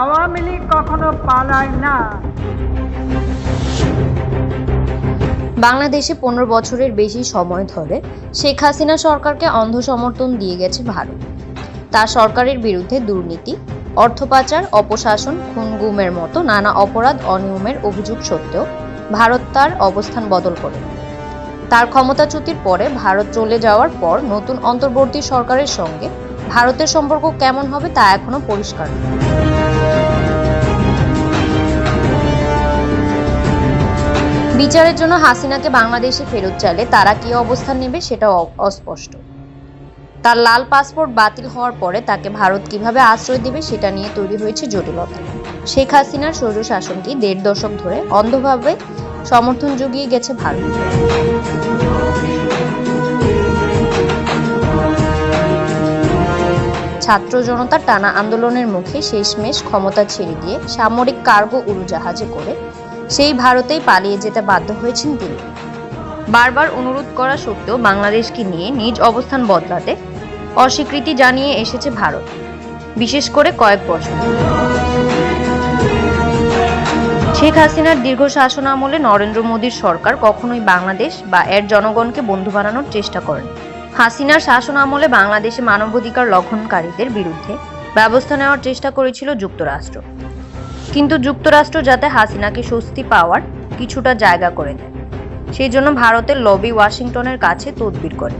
আওয়ামী লীগ কখনো পালায় না। বাংলাদেশে পনেরো বছরের বেশি সময় ধরে শেখ হাসিনা সরকারকে অন্ধ সমর্থন দিয়ে গেছে ভারত। তার সরকারের বিরুদ্ধে দুর্নীতি অর্থ পাচার অপশাসন খুন গুমের মতো নানা অপরাধ অনিয়মের অভিযোগ সত্ত্বেও ভারত তার অবস্থান বদল করে। তার ক্ষমতাচ্যুতির পরে ভারত চলে যাওয়ার পর নতুন অন্তর্বর্তী সরকারের সঙ্গে ভারতের সম্পর্ক কেমন হবে তা এখনও পরিষ্কার নয়। বিচারের জন্য হাসিনাকে বাংলাদেশে ফেরত চাইলে তারা কি অবস্থান নেবে সেটাও অ- অস্পষ্ট। তার লাল পাসপোর্ট বাতিল হওয়ার পরে তাকে ভারত কীভাবে আশ্রয় দেবে সেটা নিয়ে তৈরি হয়েছে জটিলতা। শেখ হাসিনার স্বৈর শাসনকে দেড় দশক ধরে অন্ধভাবে সমর্থন জুগিয়ে গেছে ভারত। ছাত্র জনতার টানা আন্দোলনের মুখে শেষমেশ ক্ষমতা ছেড়ে দিয়ে সামরিক কার্গো উড়োজাহাজে করে সেই ভারতেই পালিয়ে যেতে বাধ্য হয়েছেন তিনি। বারবার অনুরোধ করা সত্ত্বেও বাংলাদেশকে নিয়ে নিজ অবস্থান বদলাতে অস্বীকৃতি জানিয়ে এসেছে ভারত, বিশেষ করে কয়েক বছর। শেখ হাসিনার দীর্ঘ শাসন আমলে নরেন্দ্র মোদীর সরকার কখনোই বাংলাদেশ বা এর জনগণকে বন্ধু বানানোর চেষ্টা করেন। হাসিনার শাসন আমলে বাংলাদেশে মানবাধিকার লঙ্ঘনকারীদের বিরুদ্ধে ব্যবস্থা নেওয়ার চেষ্টা করেছিল যুক্তরাষ্ট্র। কিন্তু যুক্তরাষ্ট্র যাতে হাসিনাকে স্বস্তি পাওয়ার কিছুটা জায়গা করে দেয় সেই জন্য ভারতের লবি ওয়াশিংটনের কাছে তদবির করে।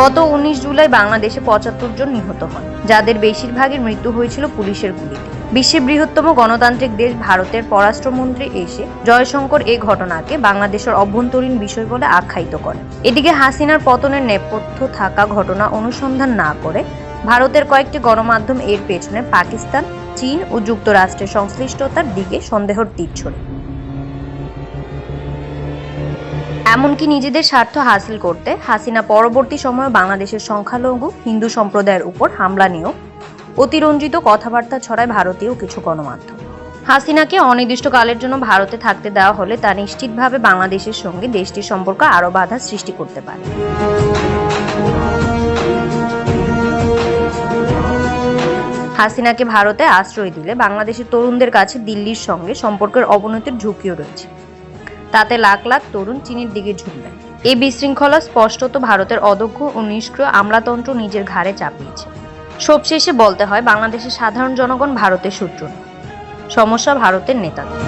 গত উনিশ জুলাই বাংলাদেশে পঁচাত্তর জন নিহত হন, যাদের বেশিরভাগের মৃত্যু হয়েছিল পুলিশের গুলিতে। বিশ্বের বৃহত্তম গণতান্ত্রিক দেশ ভারতের পররাষ্ট্রমন্ত্রী এসে জয়শঙ্কর এই ঘটনাকে বাংলাদেশের অভ্যন্তরীণ বিষয় বলে আখ্যায়িত করেন। এদিকে হাসিনার পতনের নেপথ্য থাকা ঘটনা অনুসন্ধান না করে ভারতের কয়েকটি গণমাধ্যম এর পেছনে পাকিস্তান, চীন ও যুক্তরাষ্ট্রের সংশ্লিষ্টতার দিকে সন্দেহর তীর ছোড়ে এমনকি নিজেদের স্বার্থ হাসিল করতে হাসিনা পরবর্তী সময়ে বাংলাদেশের সংখ্যালঘু, হিন্দু সম্প্রদায়ের উপর হামলা নিয়েও অতিরঞ্জিত কথাবার্তা ছড়ায় ভারতীয় কিছু গণমাধ্যম। হাসিনাকে অনির্দিষ্টকালের জন্য ভারতে থাকতে দেওয়া হলে তা নিশ্চিতভাবে বাংলাদেশের সঙ্গে দেশটির সম্পর্ক আরও বাধা সৃষ্টি করতে পারে। হাসিনাকে ভারতে আশ্রয় দিলে বাংলাদেশের তরুণদের কাছে দিল্লির সঙ্গে সম্পর্কের অবনতির ঝুঁকিও রয়েছে। তাতে লাখ লাখ তরুণ চীনের দিকে ঝুঁকবে এই বিশৃঙ্খলা স্পষ্টত ভারতের অদক্ষ ও নিষ্ক্রিয় আমলাতন্ত্র নিজের ঘাড়ে চাপিয়েছে। সবশেষে বলতে হয়, বাংলাদেশের সাধারণ জনগণ ভারতের শত্রু সমস্যা ভারতের নেতাদের।